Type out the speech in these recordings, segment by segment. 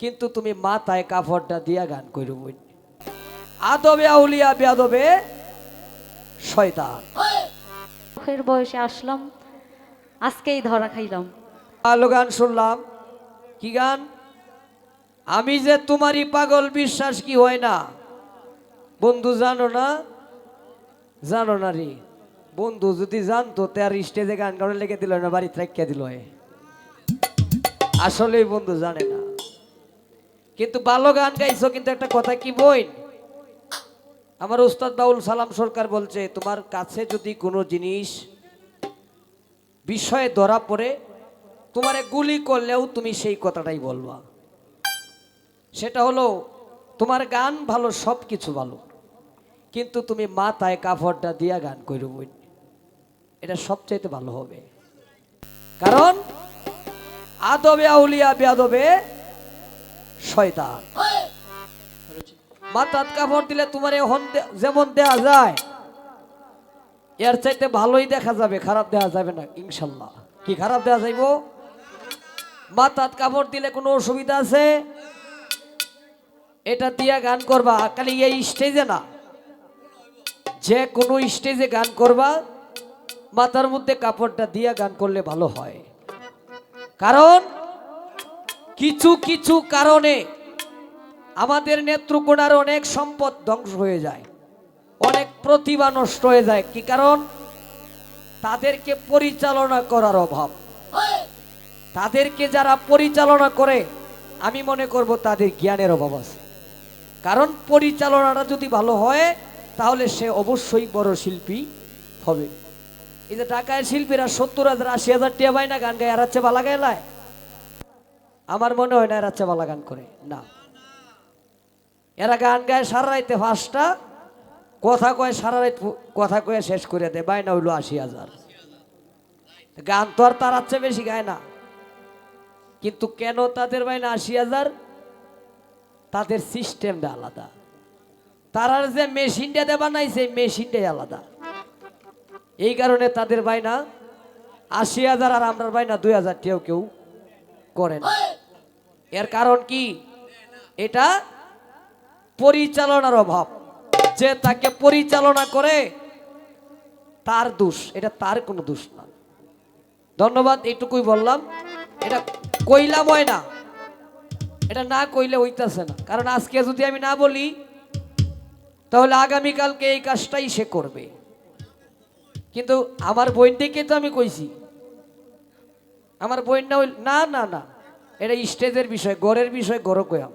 কিন্তু তুমি মাথায় কাপড়টা দিয়া গান বই আদবে আউলিয়া বেয়াদবে শয়তান। শখের বয়সে আসলাম আজকেই ধরা খাইলাম। ভালো গান শুনলাম। কি গান? আমি যে তোমারই পাগল বিশ্বাস কি হয় না? বন্ধু জানো না? জানো না রে। বন্ধু যদি জানতো তার স্টেজে গান করে লেগে দিল না বাড়ি রেখে দিল আসলেই বন্ধু জানে না। কিন্তু ভালো গান গাইছো, কিন্তু একটা কথা কি বই আমার উস্তাদ বাউল সালাম সরকার বলছে, তোমার কাছে যদি কোনো জিনিস বিষয়ে ধরা পড়ে, তোমারে গুলি করলেও তুমি সেই কথাটাই বলবা। সেটা হলো, তোমার গান ভালো সব কিছু ভালো, কিন্তু তুমি মাথায় কাপড়টা দিয়া গান করব এটা সবচাইতে ভালো হবে। কারণ আদবে আউলিয়া বেয়াদবে শয়তান। মাথাত কাপড় দিলে তোমার যেমন দেয়া যায়, এর চাইতে ভালোই দেখা যাবে, খারাপ দেখা যাবে না, ইনশাল্লাহ। কি খারাপ দেখা যাইব? মাথাত কাপড় দিলে কোনো অসুবিধা আছে? এটা দিয়া গান করবা, খালি এই স্টেজে না। যে কোনো স্টেজে গান করবা, মাথার মধ্যে কাপড়টা দিয়া গান করলে ভালো হয়। কারণ কিছু কিছু কারণে আমাদের নেত্রকোনার অনেক সম্পদ ধ্বংস হয়ে যায়। অনেক প্রতিভা নষ্ট হয়ে যায়। কি কারণ? তাদেরকে পরিচালনা করার অভাব। তাদেরকে যারা পরিচালনা করে, আমি মনে করব তাদের জ্ঞানের অভাব আছে। কারণ পরিচালনাটা যদি ভালো হয়, তাহলে সে অবশ্যই বড় শিল্পী হবে। এই যে ঢাকায় শিল্পীরা সত্তর হাজার, আশি হাজার টিয়া পায় না গান গায়ে, আর হচ্ছে বালা গায়ে আমার মনে হয় না এরা হচ্ছে বালা গান করে, না। এরা গান গায় সারা রাইতে ফার্স্টটা কথা কয় সারা রাত কথা কয়ে শেষ করে দেয়, বাইনা হইল আশি হাজার। গান তো আর তার চেয়ে বেশি গায় না। কিন্তু কেন তাদের বাইনা আশি হাজার? তাদের সিস্টেমটা আলাদা। তারার যে মেশিনটা দেবা নাই সেই মেশিনটাই আলাদা। এই কারণে তাদের বাইনা আশি হাজার আর আমরা বাইনা দুই হাজার কেউ কেউ করে না। এর কারণ কি? এটা পরিচালনার অভাব। যে তাকে পরিচালনা করে, তার দোষ। এটা তার কোনো দোষ না। ধন্যবাদ, এইটুকুই বললাম। এটা কইলাময় না। এটা না কইলে হইতাছে না। কারণ আজকে যদি আমি না বলি, তাহলে আগামীকালকে এই কাজটাই সে করবে। কিন্তু আমার বইনটিকে তো আমি কইছি। আমার বইন না না না না। এটা স্টেজের বিষয়, গড়ের বিষয়, গড় কয়াম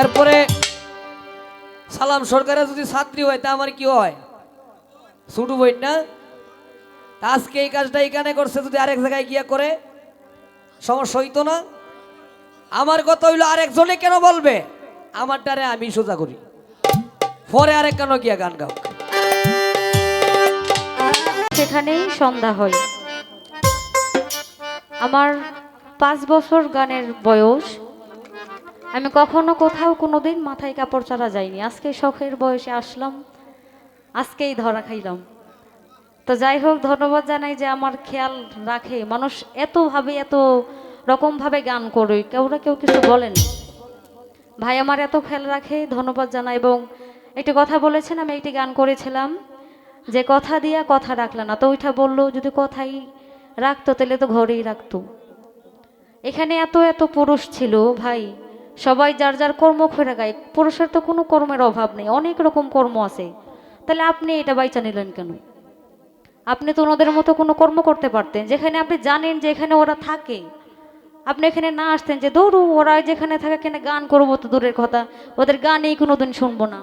এরপরে সালাম সরকারের যদি ছাত্রী হয়, তা আমার কি হয়? ছোট বই না? আজকে এই কাজটা এখানে করছে, যদি আরেক জায়গায় গিয়া করে, সমস্যা হইতো না। আমার কথা হইল, আরেকজনে কেন বলবে? আমারটারে আমি সোজা করি। পরে আরেক কেন গিয়া গান গাও? সেখানেই সন্ধ্যা হয়। আমার পাঁচ বছর গানের বয়স। আমি কখনো কোথাও কোনোদিন মাথায় কাপড় চারা যাইনি। আজকে শখের বয়সে আসলাম, আজকেই ধরা খাইলাম। তো যাই হোক, ধন্যবাদ জানাই যে আমার খেয়াল রাখে। মানুষ এতভাবে, এত রকমভাবে গান করে, কেউ না কেউ কিছু বলেন ভাই আমার এত খেয়াল রাখে, ধন্যবাদ জানাই। এবং একটি কথা বলেছেন, আমি একটি গান করেছিলাম, যে কথা দিয়া কথা রাখলা না। তো ওইটা বলল, যদি কথাই রাখতো, তাহলে তো ঘরেই রাখতো। এখানে এত এত পুরুষ ছিল, ভাই। সবাই যার যার কর্ম করে গায়, পুরুষের তো কোনো কর্মের অভাব নেই, অনেক রকম কর্ম আছে। তাহলে আপনি এটা বাইচা নিলেন কেন? আপনি তো ওনাদের মতো কোনো কর্ম করতে পারতেন, যেখানে আপনি জানেন যে এখানে ওরা থাকে। আপনি এখানে না আসতেন যে, দৌড়ু, ওরা যেখানে থাকে, এখানে গান করব তো দূরের কথা, ওদের গানেই কোনো দিন শুনব না।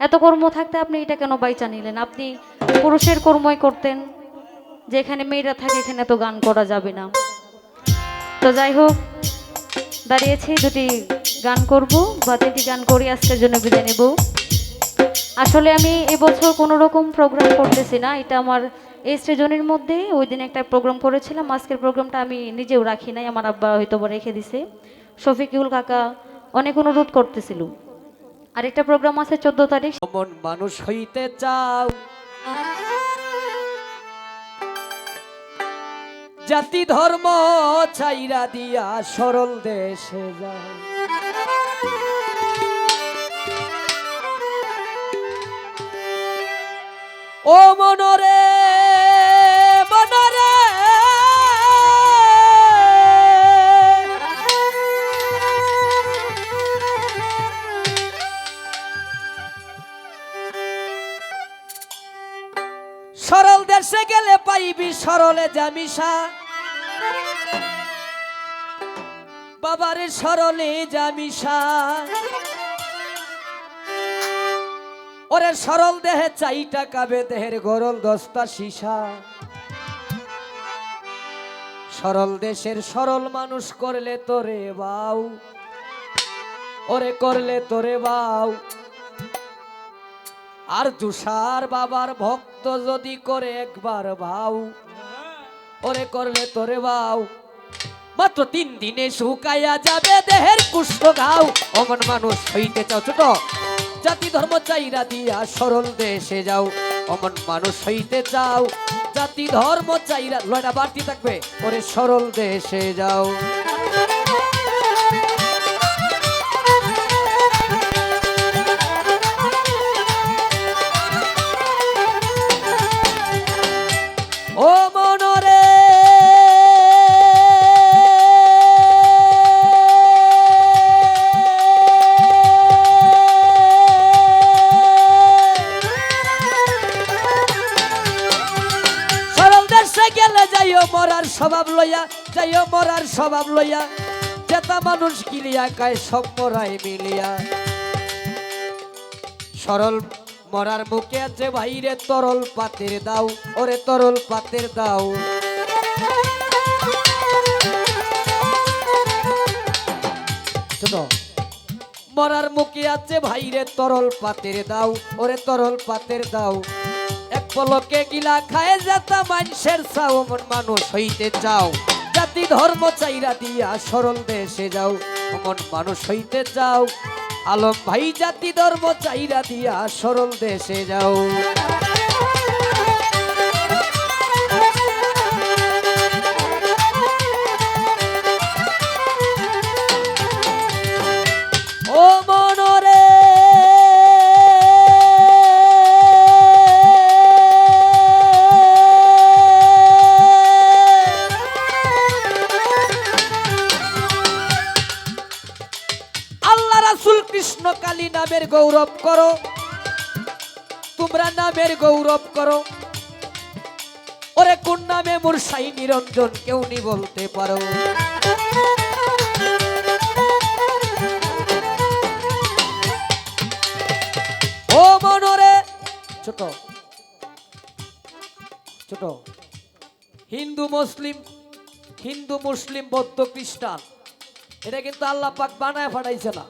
এত কর্ম থাকতে আপনি এটা কেন বাইচা নিলেন? আপনি পুরুষের কর্মই করতেন। যে এখানে মেয়েরা থাকে, এখানে তো গান করা যাবে না। তো যাই হোক, দাঁড়িয়েছি, দুটি গান করব বা তিনটি গান করি, আজকের জন্য বিদায় নেব। আসলে আমি এবছর কোনো রকম প্রোগ্রাম করতেছি না, এটা আমার এই সৃজনের মধ্যে। ওই দিন একটা প্রোগ্রাম করেছিলাম, আজকের প্রোগ্রামটা আমি নিজেও রাখি নাই, আমার আব্বা হয়তো রেখে দিছে। শফিকুল কাকা অনেক অনুরোধ করতেছিল। আরেকটা প্রোগ্রাম আছে, চোদ্দ তারিখ। মানুষ হইতে চাও জাতি ধর্ম ছাইরা দিয়া সরল দেশে যায়। ও মনরে সরলে জামিসা। বাবারে সরলে জামিসা। ওরে সরল দেহে চাইটা কাবে দেহের গরল দস্তা সীসা। সরল দেশের সরল মানুষ করলে তোরে বাউ। ওরে করলে তোরে বাউ। আর তুষার বাবার ভক্ত যদি করে একবার ভাও ওরে করলে তোরে বাউ। মাত্র তিন দিনে শুকাইয়া যাবে দেহের কুষ্ঠ গাও অমন মানুষ হইতে চাও ছোট। জাতি ধর্ম চাইরা দিয়া সরল দেশে যাও। অমন মানুষ হইতে চাও। জাতি ধর্ম চাইরা লয়টা বাড়তি থাকবে। ওরে সরল দেশে যাও। লইয়া, যাইও মরার স্বভাব লইয়া চেতা মানুষ গিলিয়া কায় সব মরাই মিলিয়া। সরল মরার মুখে আছে ভাইরে তরল পাতের দাও, ওরে তরল পাতের দাও। মরার মুখে আছে ভাইরে তরল পাতের দাও, ওরে তরল পাতের দাও। পলকে গিলা খায় যাতা মানুষের চাও মন মানুষ হইতে চাও। জাতি ধর্ম চাইরা দিয়া সরল দেশে যাও মন মানুষ হইতে চাও। আলম ভাই, জাতি ধর্ম চাইরা দিয়া সরল দেশে যাও। তোমরা নামের গৌরব করো। ওরে কোন নামে মোর সাই নিরঞ্জন কেউ নি বলতে পারো। ও মনরে, ছোট ছোট। হিন্দু মুসলিম হিন্দু মুসলিম বৌদ্ধ খ্রিস্টান, এটা কিন্তু আল্লাহ পাক বানায় ফাটাইছে না।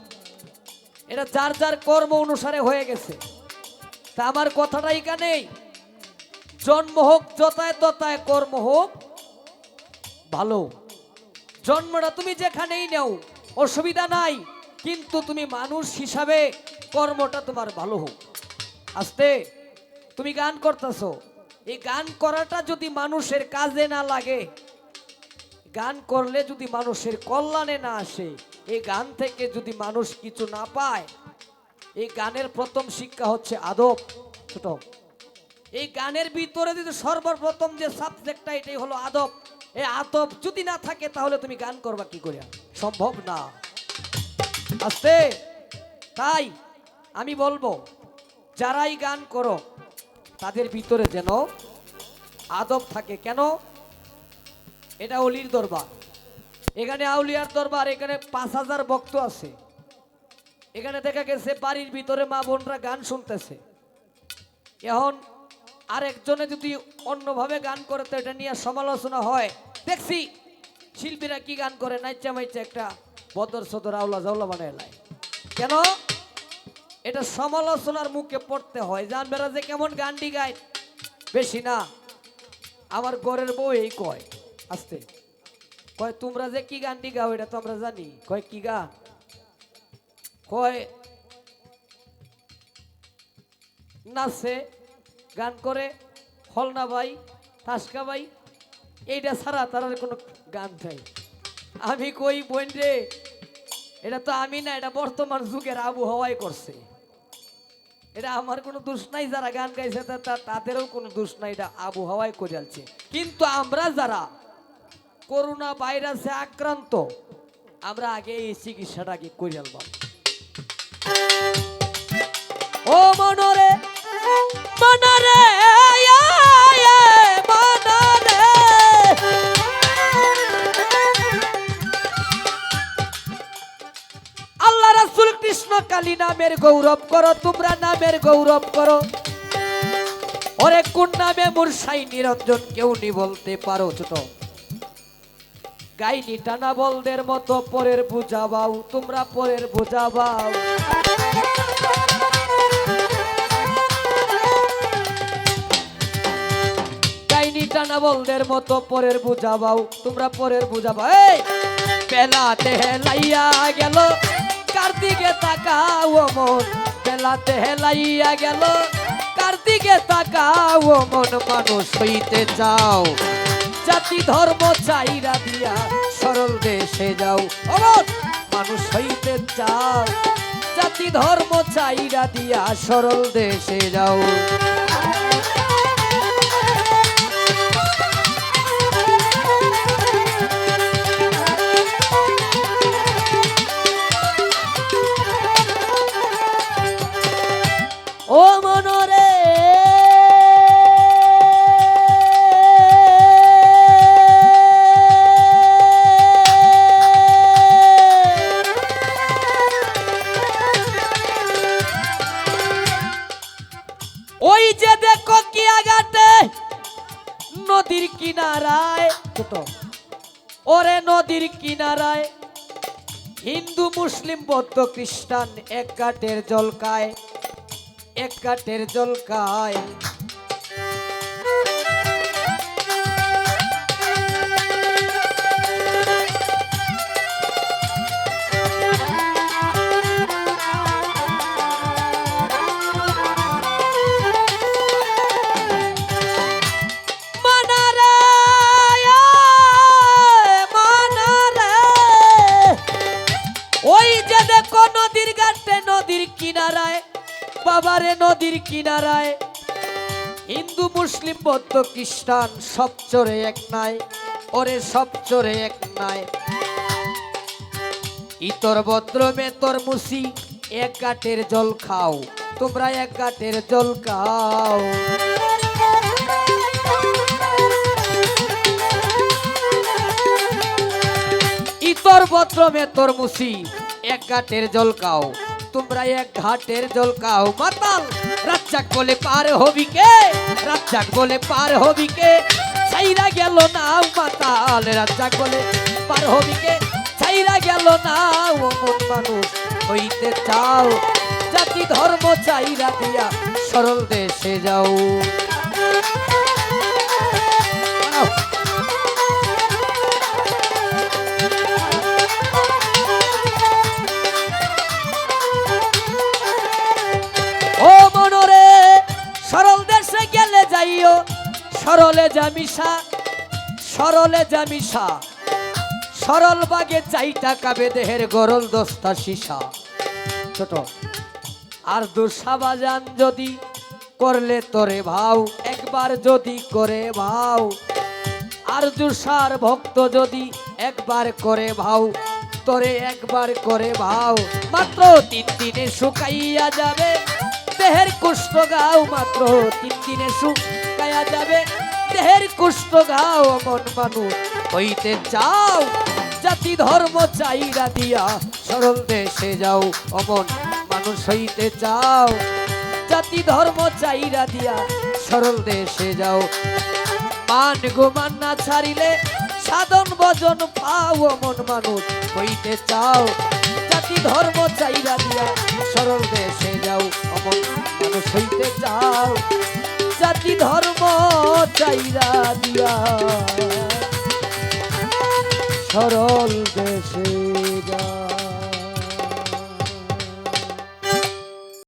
এটা যার যার কর্ম অনুসারে হয়ে গেছে। তা আমার কথাটা এখানেই। জন্ম হোক যতায় ততায় কর্ম হোক, ভালো। জন্মটা তুমি যেখানেই নেও, অসুবিধা নাই, কিন্তু তুমি মানুষ হিসাবে কর্মটা তোমার ভালো হোক। আস্তে, তুমি গান করতেছো। এই গান করাটা যদি মানুষের কাজে না লাগে, গান করলে যদি মানুষের কল্যাণে না আসে, এই গান থেকে যদি মানুষ কিছু না পায় এই গানের প্রথম শিক্ষা হচ্ছে আদব, ছোট। এই গানের ভিতরে যদি সর্বপ্রথম যে সাবজেক্টটা এটাই হলো আদব। এই আদব যদি না থাকে, তাহলে তুমি গান করবা কি করে? সম্ভব না। আস্তে। তাই আমি বলব, যারাই গান করো, তাদের ভিতরে যেন আদব থাকে। কেন? এটা অলির দরবার। এখানে আউলিয়ার দরবার, এখানে পাঁচ হাজার ভক্ত আছে। এখানে দেখা গেছে বাড়ির ভিতরে মা বোনরা গান শুনতেছে। এখন আরেকজনে যদি অন্যভাবে গান করে, তো এটা নিয়ে সমালোচনা হয়। দেখছি শিল্পীরা কি গান করে, নাইচা মাইচা একটা বদর সদর আউলা জাউলা বানায় কেন? এটা সমালোচনার মুখে পড়তে হয়। জানবেরা যে কেমন গানটি গায়? বেশি না। আমার ঘরের বউ এই কয়, আস্তে। কয়, তোমরা যে কি গানটি গাও, এটা তো আমরা জানি। কয়, কি গান? কয়? নাচে, গান করে, হলনা ভাই তাসকা ভাই এইটা ছাড়া তার কোনো গান চাই আমি কই বোন রে? এটা তো আমি না, এটা বর্তমান যুগের আবহাওয়াই করছে। এটা আমার কোনো দোষ নাই, যারা গান গাইছে তাদেরও কোনো দোষ নাই, এটা আবহাওয়ায় যাচ্ছে কিন্তু আমরা যারা করোনা ভাইরাসে আক্রান্ত, আমরা আগে এই চিকিৎসাটাকে করে আলবাম ও মনরে মনরে আল্লাহ রাসূল কৃষ্ণ কালী নামের গৌরব করো, তোমরা নামের গৌরব করো। ওরে কোন নামে মুরসাই নিরঞ্জন কেউ নি বলতে পারো ছোট। গাইনি টানা বলদের মতো পরের বুঝাবাও, তোমরা পরের বুঝাবাও। গাইনি টানা বলদের মতো পরের বুঝাবাও, তোমরা পরের বুঝাবাও এই, বেলাতে হেলাইয়া গেল, কার্তিকে তাকাও মন। বেলাতে হেলাইয়া গেল, কার্তিকে তাকাও মন। মানুষ হইতে যাও, জাতি ধর্ম চাইরা দিয়া সরল দেশে যাও। অমন মানুষ হইতে চাও, জাতি ধর্ম চাইরা দিয়া সরল দেশে যাও। মুসলিম বৌদ্ধ খ্রিস্টান এক ঘাটের জলকায় এক কাঠের জলকায়। নদীর কিনারায়, বাবারে নদীর কিনারায়। হিন্দু, মুসলিম, বৌদ্ধ, খ্রিস্টান, সব চোরে এক নাই, ওরে সব চোরে এক নাই। ইতর ভদ্রমে তোর মুসি, এক গাটের জল খাও, তোমরা এক গাটের জল খাও। ইতর ভদ্রমে তোর মুসি, এক ঘাটের জল খাও। তোমরা এক ঘাটের জল খাও, মাতাল। রাজ্জাক বলে পার হবি কে? রাজ্জাক বলে পার হবি কে? ছাইরা গেল না, মাতাল। রাজ্জাক বলে পার হবি কে? ছাইরা গেল না, ও মন মানুষ, হইতে চাও। জাতি ধর্ম চাইরা দিয়া সরল দেশে যাও। জামিসা, সরলে জামিসা। সরল বাগে চাইটা কাবে দেহের গরল দস্তা সীসা। ছোট, আর দুঃসাবাজান যদি করলে তোরে ভাও, একবার যদি করে ভাও। আর দুসার ভক্ত যদি একবার করে ভাও, তোরে একবার করে ভাও। মাত্র তিন দিনে শুকাইয়া যাবে, দেহের কুষ্ঠ গাও মাত্র তিন দিনে শুকাইয়া যাবে। দেহের কুষ্ঠ গাও মন মানুষ। হইতে চাও, জাতি ধর্ম চাইরা দিয়া, সরল দেশে যাও, অমন মানুষ হইতে চাও। জাতি ধর্ম চাইরা দিয়া, সরল দেশে যাও। মান গোমান না ছাড়িলে সাধন বজন পাও মন মানুষ। হইতে চাও, জাতি ধর্ম চাইরা দিয়া, সরল দেশে যাও, অমন মানুষ হইতে চাও। জাতি ধর্ম চাইরা দিয়া। সরল দেশে যাও